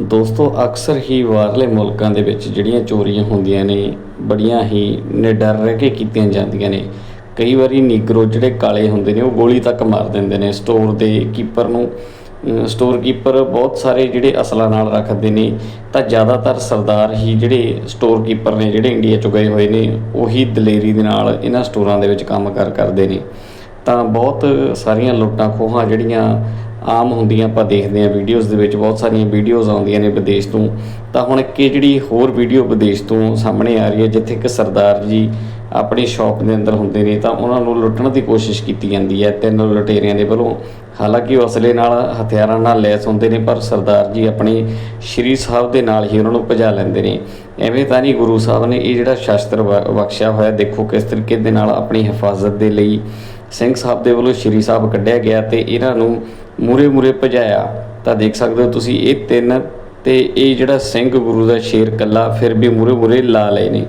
ਦੋਸਤੋ, ਅਕਸਰ ਹੀ ਬਾਹਰਲੇ ਮੁਲਕਾਂ ਦੇ ਵਿੱਚ ਜਿਹੜੀਆਂ ਚੋਰੀਆਂ ਹੁੰਦੀਆਂ ਨੇ, ਬੜੀਆਂ ਹੀ ਨਿਡਰ ਰਹਿ ਕੇ ਕੀਤੀਆਂ ਜਾਂਦੀਆਂ ਨੇ। ਕਈ ਵਾਰੀ ਨੀਗਰੋ ਜਿਹੜੇ ਕਾਲੇ ਹੁੰਦੇ ਨੇ, ਉਹ ਗੋਲੀ ਤੱਕ ਮਾਰ ਦਿੰਦੇ ਨੇ। ਸਟੋਰ ਦੇ ਕੀਪਰ ਨੂੰ ਸਟੋਰ ਕੀਪਰ ਬਹੁਤ ਸਾਰੇ ਜਿਹੜੇ ਅਸਲਾਂ ਨਾਲ ਰੱਖਦੇ ਨੇ, ਤਾਂ ਜ਼ਿਆਦਾਤਰ ਸਰਦਾਰ ਹੀ ਜਿਹੜੇ ਸਟੋਰ ਕੀਪਰ ਨੇ, ਜਿਹੜੇ ਇੰਡੀਆ ਚੋਂ ਗਏ ਹੋਏ ਨੇ, ਉਹੀ ਦਲੇਰੀ ਦੇ ਨਾਲ ਇਹਨਾਂ ਸਟੋਰਾਂ ਦੇ ਵਿੱਚ ਕੰਮ ਕਰ ਕਰਦੇ ਨੇ। ਤਾਂ ਬਹੁਤ ਸਾਰੀਆਂ ਲੁੱਟਾਂ ਖੋਹਾਂ ਜਿਹੜੀਆਂ ਆਮ ਹੁੰਦੀਆਂ, ਆਪਾਂ ਦੇਖਦੇ ਹਾਂ ਵੀਡੀਓਜ਼ ਦੇ ਵਿੱਚ, ਬਹੁਤ ਸਾਰੀਆਂ ਵੀਡੀਓਜ਼ ਆਉਂਦੀਆਂ ਨੇ ਵਿਦੇਸ਼ ਤੋਂ। ਤਾਂ ਹੁਣ ਇੱਕ ਜਿਹੜੀ ਹੋਰ ਵੀਡੀਓ ਵਿਦੇਸ਼ ਤੋਂ ਸਾਹਮਣੇ ਆ ਰਹੀ ਹੈ, ਜਿੱਥੇ ਇੱਕ ਸਰਦਾਰ ਜੀ ਆਪਣੀ ਸ਼ਾਪ ਦੇ ਅੰਦਰ ਹੁੰਦੇ ਨੇ ਤਾਂ ਉਹਨਾਂ ਨੂੰ ਲੁੱਟਣ ਦੀ ਕੋਸ਼ਿਸ਼ ਕੀਤੀ ਜਾਂਦੀ ਹੈ। ਤਿੰਨ ਲੁਟੇਰਿਆਂ ਦੇ ਵੱਲੋਂ। ਹਾਲਾਂਕਿ ਉਹ ਅਸਲੇ ਨਾਲ, ਹਥਿਆਰਾਂ ਨਾਲ ਲੈਸ ਹੁੰਦੇ ਨੇ, ਪਰ ਸਰਦਾਰ ਜੀ ਆਪਣੀ ਸ਼੍ਰੀ ਸਾਹਿਬ ਦੇ ਨਾਲ ਹੀ ਉਹਨਾਂ ਨੂੰ ਭਜਾ ਲੈਂਦੇ ਨੇ। ਐਵੇਂ ਤਾਂ ਨਹੀਂ ਗੁਰੂ ਸਾਹਿਬ ਨੇ ਇਹ ਜਿਹੜਾ ਸ਼ਸਤਰ ਬ- ਬਖਸ਼ਿਆ ਹੋਇਆ, ਦੇਖੋ ਕਿਸ ਤਰੀਕੇ ਦੇ ਨਾਲ ਆਪਣੀ ਹਿਫਾਜ਼ਤ ਦੇ ਲਈ ਸਿੰਘ ਸਾਹਿਬ ਦੇ ਵੱਲੋਂ ਸ਼੍ਰੀ ਸਾਹਿਬ ਕੱਢਿਆ ਗਿਆ ਤੇ ਇਹਨਾਂ ਨੂੰ ਮੂਰੇ ਮੂਰੇ ਭਜਾਇਆ। ਤਾਂ ਦੇਖ ਸਕਦੇ ਹੋ ਤੁਸੀਂ, ਇਹ ਤਿੰਨ ਤੇ ਇਹ ਜਿਹੜਾ ਸਿੰਘ ਗੁਰੂ ਦਾ ਸ਼ੇਰ ਕੱਲਾ ਫਿਰ ਵੀ ਮੂਰੇ ਮੂਰੇ ਲਾ ਲਏ ਨੇ।